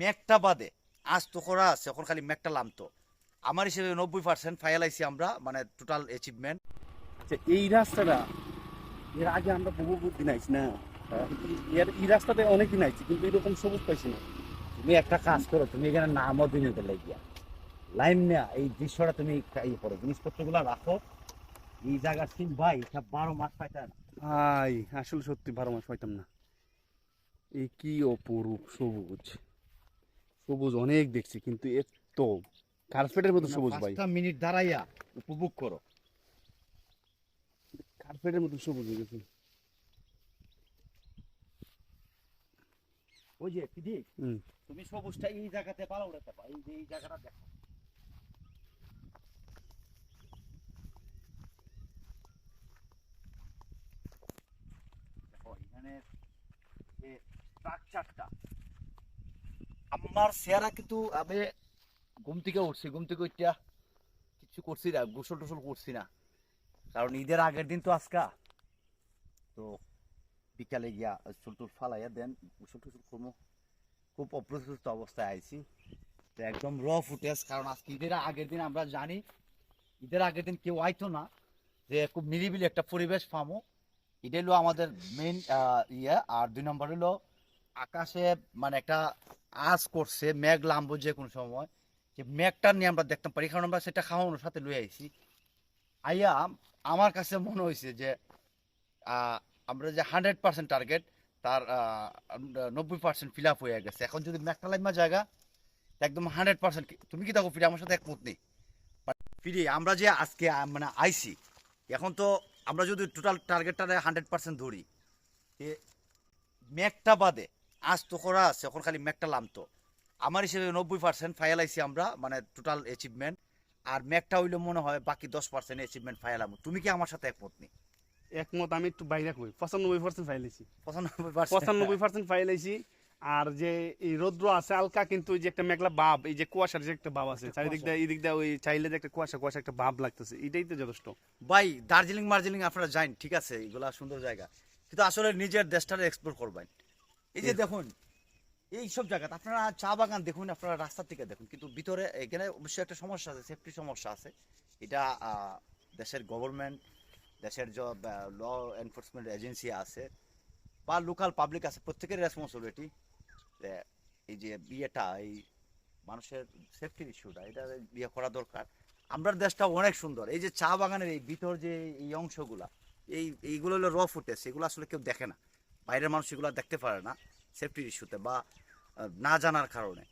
ম্যাকটা বাদে। আজ তো করা আছে এখন খালি মেঘটা লামতো। আমার হিসেবে নব্বই পার্সেন্ট ফাইল আইছি আমরা মানে টোটাল অ্যাচিভমেন্ট আচ্ছা এই রাস্তাটা এর আগে আমরা বহু বহু দিন আইছি না? এর এই রাস্তাতে অনেক দিন আইছি কিন্তু এরকম সবুজ পাইছি না। তুমি একটা কাজ করো তুমি এখানে নামও দিনে দিলে গিয়া। লাইন নেয়া এই দৃশ্যটা তুমি ইয়ে করো জিনিসপত্রগুলো রাখো। এই জায়গা সিম ভাই সব বারো মাস পাইতে না হাই আসলে সত্যি বারো মাস পাইতাম না। এই কি অপরূপ সবুজ। সবুজ অনেক দেখছি কিন্তু এত কার্পেটের মতো সবুজ ভাই। মিনিট দাঁড়াইয়া উপভোগ করো। কার্পেটের মতো সবুজ হয়ে গেছে। ওই যে তুমি সবুজটা এই জায়গাতে উড়াতে পারো এই যে এই জায়গাটা দেখো। দেখো এখানে যে স্ট্রাকচারটা আমার চেহারা কিন্তু আমি ঘুম থেকে উঠছি, ঘুম থেকে উঠটা কিছু করছি না, গোসল টোসল করছি না। কারণ ঈদের আগের দিন তো আজকা। তো বিকালে গিয়া চুল টুল ফালাইয়া দেন, গোসল টুসল করব খুব অপ্রস্তুত অবস্থায় আইছি। তো একদম র ফুটেজ কারণ আজকে ঈদের আগের দিন আমরা জানি, ঈদের আগের দিন কেউ আইতো না, যে খুব নিরিবিলি একটা পরিবেশ পামো। এটা হলো আমাদের মেইন ইয়ে আর দুই নম্বর হলো আকাশে মানে একটা আজ করছে মেঘ লাম্বো যে কোনো সময়, যে মেঘটা নিয়ে আমরা দেখতাম পারি কারণ আমরা সেটা খাওয়ানোর সাথে লয়ে আইছি। আইয়া আমার কাছে মনে হয়েছে যে আমরা যে হান্ড্রেড পার্সেন্ট টার্গেট তার নব্বই পার্সেন্ট ফিল আপ হয়ে গেছে। এখন যদি ম্যাকটা লাইমা জায়গা, একদম হান্ড্রেড পার্সেন্ট তুমি কি দেখো, ফিরে আমার সাথে একমত নেই। ফিরে আমরা যে আজকে মানে আইছি, এখন তো আমরা যদি টোটাল টার্গেটটা হান্ড্রেড পার্সেন্ট ধরি ম্যাকটা বাদে আজ তো করা আছে এখন খালি ম্যাকটা লামতো আমার হিসেবে নব্বই পার্সেন্ট ফাইল আইছি আমরা মানে টোটাল অ্যাচিভমেন্ট আর ম্যাকটা হইলে মনে হয় বাকি দশ পার্সেন্ট অ্যাচিভমেন্ট ফাইল আমো। তুমি কি আমার সাথে একমত নেই একমত আমি একটু বাইরে কই। পঁচানব্বই পার্সেন্ট ফাইলাইছি পঁচানব্বই পার্সেন্ট পঁচানব্বই পার্সেন্ট ফাইলাইছি আর যে এই রৌদ্র আছে হালকা কিন্তু ওই যে একটা মেঘলা ভাব এই যে কুয়াশার যে একটা ভাব আছে চারিদিক দিয়ে এই দিক দিয়ে ওই চাইলে যে একটা কুয়াশা কুয়াশা একটা ভাব লাগতেছে এটাই তো যথেষ্ট। ভাই দার্জিলিং মার্জিলিং আপনারা যান ঠিক আছে? এগুলা সুন্দর জায়গা। কিন্তু আসলে নিজের দেশটারে এক্সপ্লোর করবেন এই যে দেখুন এই সব জায়গাতে আপনারা চা বাগান দেখুন আপনারা রাস্তার থেকে দেখুন কিন্তু ভিতরে এখানে অবশ্যই একটা সমস্যা আছে সেফটি সমস্যা আছে। এটা দেশের গভর্নমেন্ট দেশের যে ল এনফোর্সমেন্ট এজেন্সি আছে বা লোকাল পাবলিক আছে প্রত্যেকের রেসপন্সিবিলিটি এই যে বিয়েটা এই মানুষের সেফটির ইস্যুটা এটা বিয়ে করা দরকার। আমরা দেশটা অনেক সুন্দর। এই যে চা বাগানের এই ভিতর যে এই অংশগুলা এই এইগুলো হলো র ফুটেজ এগুলো আসলে কেউ দেখে না। বাইরের মানুষ এগুলো দেখতে পারে না সেফটির ইস্যুতে বা না জানার কারণে।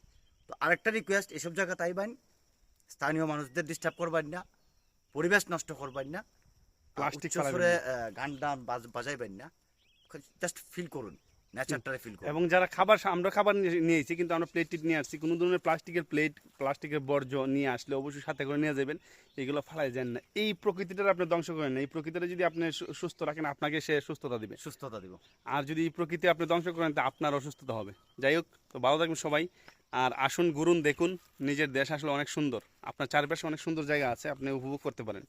তো আরেকটা রিকোয়েস্ট এসব জায়গা তাই তাইবেন স্থানীয় মানুষদের ডিস্টার্ব করবেন না পরিবেশ নষ্ট করবেন না গান টান বাজ- বাজাইবেন না জাস্ট ফিল করুন। ন্যাচারটারে ফিল এবং যারা খাবার আমরা খাবার নিয়ে- নিয়েছি কিন্তু আমরা প্লেট নিয়ে আসছি। কোনো ধরনের প্লাস্টিকের প্লেট প্লাস্টিকের বর্জ্য নিয়ে আসলে অবশ্যই সাথে করে নিয়ে যাবেন। এগুলো ফালাই যান না। এই প্রকৃতিটার আপনি ধ্বংস করেন না। এই প্রকৃতিটা যদি আপনি সুস্থ রাখেন আপনাকে সে সুস্থতা দিবে। সুস্থতা দিব। আর যদি এই প্রকৃতি আপনি ধ্বংস করেন তা আপনার অসুস্থতা হবে। যাই হোক তো ভালো থাকবেন সবাই। আর আসুন ঘুরুন দেখুন। নিজের দেশ আসলে অনেক সুন্দর। আপনার চারপাশে অনেক সুন্দর জায়গা আছে আপনি উপভোগ করতে পারেন।